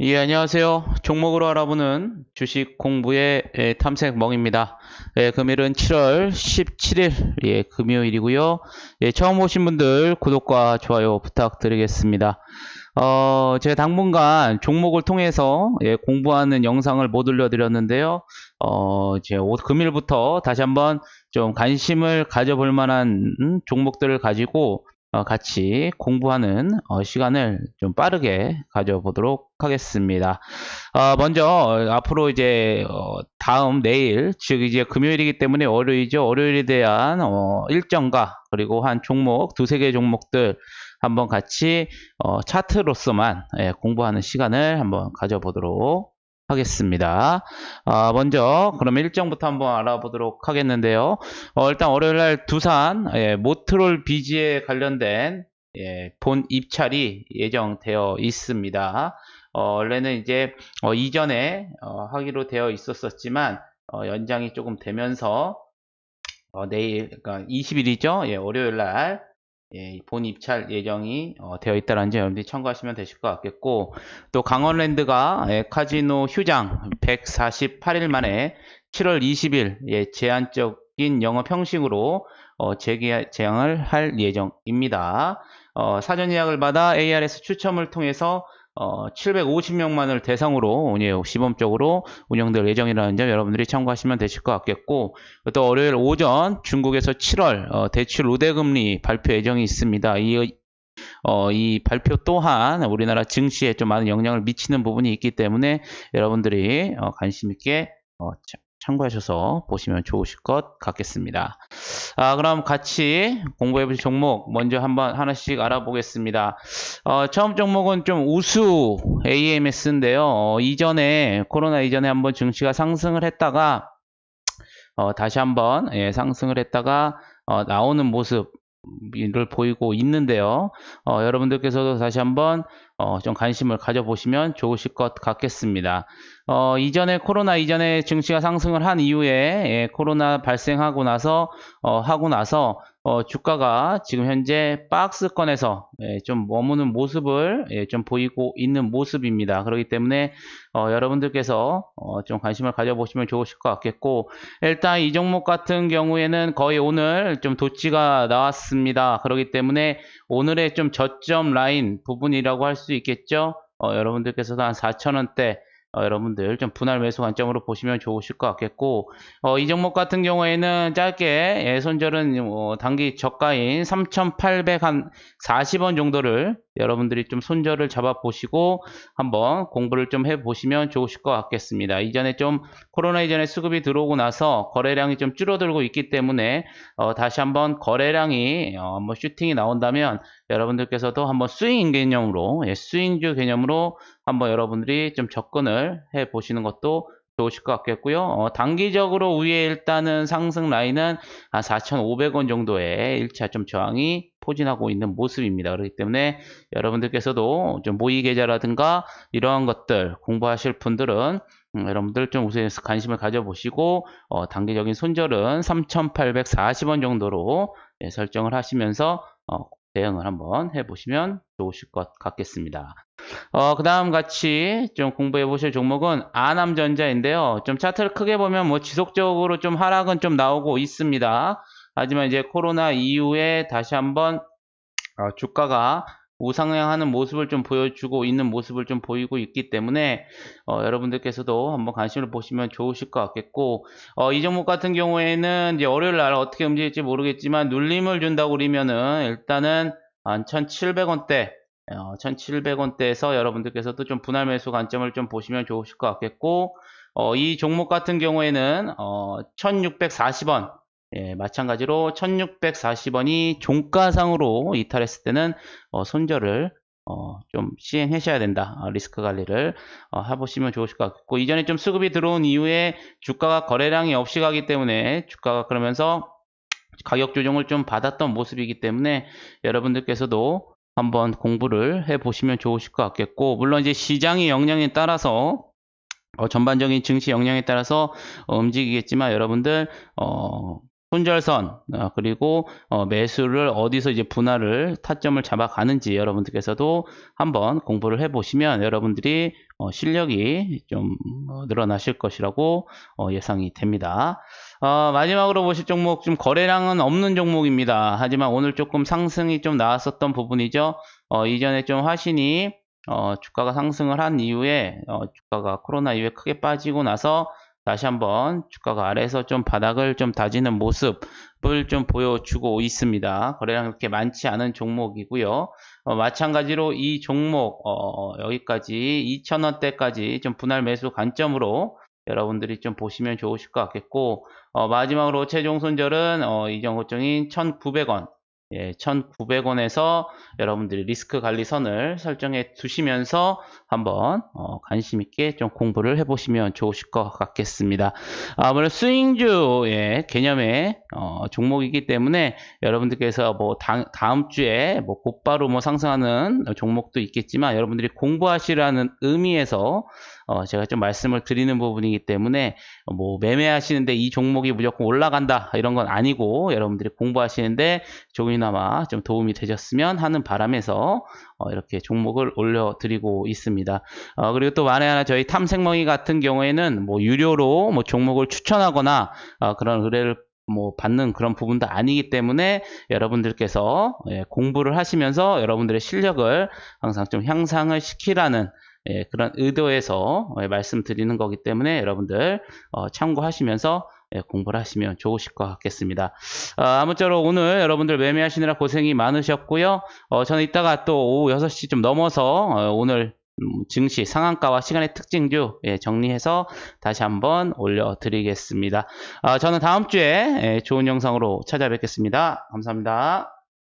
예, 안녕하세요. 종목으로 알아보는 주식 공부의 예, 탐색 멍입니다. 예, 금일은 7월 17일, 예, 금요일이고요. 예, 처음 오신 분들 구독과 좋아요 부탁드리겠습니다. 어, 제가 당분간 종목을 통해서 예, 공부하는 영상을 못 올려드렸는데요. 어, 이제 오- 금일부터 다시 한번 좀 관심을 가져볼 만한 음, 종목들을 가지고 어, 같이 공부하는 어, 시간을 좀 빠르게 가져보도록 하겠습니다. 어, 먼저 어, 앞으로 이제 어, 다음 내일 즉 이제 금요일이기 때문에 월요일이죠. 월요일에 대한 어, 일정과 그리고 한 종목 두세 개 종목들 한번 같이 어, 차트로서만 예, 공부하는 시간을 한번 가져보도록 하겠습니다. 아, 먼저 그럼 일정부터 한번 알아보도록 하겠는데요. 어, 일단 월요일 날 두산 예, 모트롤 비지에 관련된 예, 본 입찰이 예정되어 있습니다. 어, 원래는 이제 어, 이전에 어, 하기로 되어 있었었지만 어, 연장이 조금 되면서 어, 내일 그러니까 20일이죠. 예, 월요일 날 예, 본 입찰 예정이 어, 되어 있다는 점 여러분들이 참고하시면 되실 것 같겠고 또 강원랜드가 예, 카지노 휴장 148일 만에 7월 20일 예, 제한적인 영업 형식으로 어, 재개, 재앙을 할 예정입니다. 어, 사전 예약을 받아 ARS 추첨을 통해서 어, 750명만을 대상으로 운영, 시범적으로 운영될 예정이라는 점 여러분들이 참고하시면 되실 것 같겠고 또 월요일 오전 중국에서 7월 어, 대출 우대금리 발표 예정이 있습니다. 이, 어, 이 발표 또한 우리나라 증시에 좀 많은 영향을 미치는 부분이 있기 때문에 여러분들이 어, 관심 있게 어, 참- 참고하셔서 보시면 좋으실 것 같겠습니다. 아, 그럼 같이 공부해 보실 종목 먼저 한번 하나씩 알아보겠습니다. 어, 처음 종목은 좀 우수 AMS인데요. 어, 이전에 코로나 이전에 한번 증시가 상승을 했다가 어, 다시 한번 예, 상승을 했다가 어, 나오는 모습을 보이고 있는데요. 어, 여러분들께서도 다시 한번 어, 좀 관심을 가져보시면 좋으실 것 같겠습니다. 어, 이전에 코로나 이전에 증시가 상승을 한 이후에 예, 코로나 발생하고 나서 어, 하고 나서 어, 주가가 지금 현재 박스권에서 예, 좀 머무는 모습을 예, 좀 보이고 있는 모습입니다. 그렇기 때문에 어, 여러분들께서 어, 좀 관심을 가져보시면 좋으실 것 같겠고 일단 이 종목 같은 경우에는 거의 오늘 좀 도치가 나왔습니다. 그렇기 때문에 오늘의 좀 저점 라인 부분이라고 할수 있겠죠. 어, 여러분들께서도 한 4,000원대 어, 여러분들 좀 분할 매수 관점으로 보시면 좋으실 것 같겠고 어, 이 종목 같은 경우에는 짧게 예, 손절은 어, 단기 저가인 3,840원 정도를 여러분들이 좀 손절을 잡아 보시고 한번 공부를 좀 해 보시면 좋으실 것 같겠습니다. 이전에 좀 코로나 이전에 수급이 들어오고 나서 거래량이 좀 줄어들고 있기 때문에 어, 다시 한번 거래량이 어, 한번 슈팅이 나온다면 여러분들께서도 한번 스윙 개념으로 예, 스윙주 개념으로 한번 여러분들이 좀 접근을 해 보시는 것도 좋으실 것 같겠고요. 어, 단기적으로 위에 일단은 상승 라인은 한 4,500원 정도의 1차 좀 저항이 포진하고 있는 모습입니다. 그렇기 때문에 여러분들께서도 좀 모의 계좌라든가 이러한 것들 공부하실 분들은 음, 여러분들 좀 우선 관심을 가져보시고 어, 단기적인 손절은 3,840원 정도로 예, 설정을 하시면서 어, 대응을 한번 해보시면 좋으실 것 같겠습니다. 어, 그 다음 같이 좀 공부해 보실 종목은 아남전자인데요. 좀 차트를 크게 보면 뭐 지속적으로 좀 하락은 좀 나오고 있습니다. 하지만 이제 코로나 이후에 다시 한번 어, 주가가 우상향하는 모습을 좀 보여주고 있는 모습을 좀 보이고 있기 때문에 어, 여러분들께서도 한번 관심을 보시면 좋으실 것 같겠고 어, 이 종목 같은 경우에는 이제 월요일 날 어떻게 움직일지 모르겠지만 눌림을 준다고 그러면은 일단은 한 1,700원대 어, 1,700원대에서 여러분들께서도 좀 분할 매수 관점을 좀 보시면 좋으실 것 같겠고 어, 이 종목 같은 경우에는 어, 1,640원 예, 마찬가지로 1640원이 종가상으로 이탈했을 때는 어, 손절을 어, 좀 시행하셔야 된다. 어, 리스크 관리를 어, 해보시면 좋으실 것 같고 이전에 좀 수급이 들어온 이후에 주가가 거래량이 없이 가기 때문에 주가가 그러면서 가격 조정을 좀 받았던 모습이기 때문에 여러분들께서도 한번 공부를 해 보시면 좋으실 것 같겠고 물론 이제 시장의 영향에 따라서 어, 전반적인 증시 영향에 따라서 어, 움직이겠지만 여러분들 어, 손절선 어, 그리고 어, 매수를 어디서 이제 분할을 타점을 잡아가는지 여러분들께서도 한번 공부를 해보시면 여러분들이 어, 실력이 좀 어, 늘어나실 것이라고 어, 예상이 됩니다. 어, 마지막으로 보실 종목 좀 거래량은 없는 종목입니다. 하지만 오늘 조금 상승이 좀 나왔었던 부분이죠. 어, 이전에 좀 화신이 어, 주가가 상승을 한 이후에 어, 주가가 코로나 이후에 크게 빠지고 나서 다시 한번 주가가 아래에서 좀 바닥을 좀 다지는 모습 을 좀 보여주고 있습니다. 거래량 그렇게 많지 않은 종목이고요. 어, 마찬가지로 이 종목 어, 여기까지 2,000원대까지 좀 분할 매수 관점으로 여러분들이 좀 보시면 좋으실 것 같겠고 어, 마지막으로 최종 손절은 어, 이전 고점인 1,900원 예, 1,900원에서 여러분들이 리스크 관리선을 설정해 두시면서 한번 어, 관심 있게 좀 공부를 해보시면 좋으실 것 같겠습니다. 아무래도 스윙주의 개념의 어, 종목이기 때문에 여러분들께서 뭐 다, 다음 주에 뭐 곧바로 뭐 상승하는 종목도 있겠지만 여러분들이 공부하시라는 의미에서 어, 제가 좀 말씀을 드리는 부분이기 때문에 뭐 매매하시는데 이 종목이 무조건 올라간다 이런 건 아니고 여러분들이 공부하시는데 조금이나마 좀 도움이 되셨으면 하는 바람에서 어, 이렇게 종목을 올려드리고 있습니다. 어, 그리고 또 만에 하나 저희 탐색멍이 같은 경우에는 뭐 유료로 뭐 종목을 추천하거나 어, 그런 의뢰를 뭐 받는 그런 부분도 아니기 때문에 여러분들께서 예, 공부를 하시면서 여러분들의 실력을 항상 좀 향상을 시키라는 예, 그런 의도에서 예, 말씀드리는 거기 때문에 여러분들 어, 참고하시면서 예, 공부를 하시면 좋으실 것 같겠습니다. 어, 아무쪼록 오늘 여러분들 매매하시느라 고생이 많으셨고요. 어, 저는 이따가 또 오후 6시 좀 넘어서 어, 오늘 음, 증시 상한가와 시간의 특징주 예, 정리해서 다시 한번 올려드리겠습니다. 아, 저는 다음 주에 예, 좋은 영상으로 찾아뵙겠습니다. 감사합니다.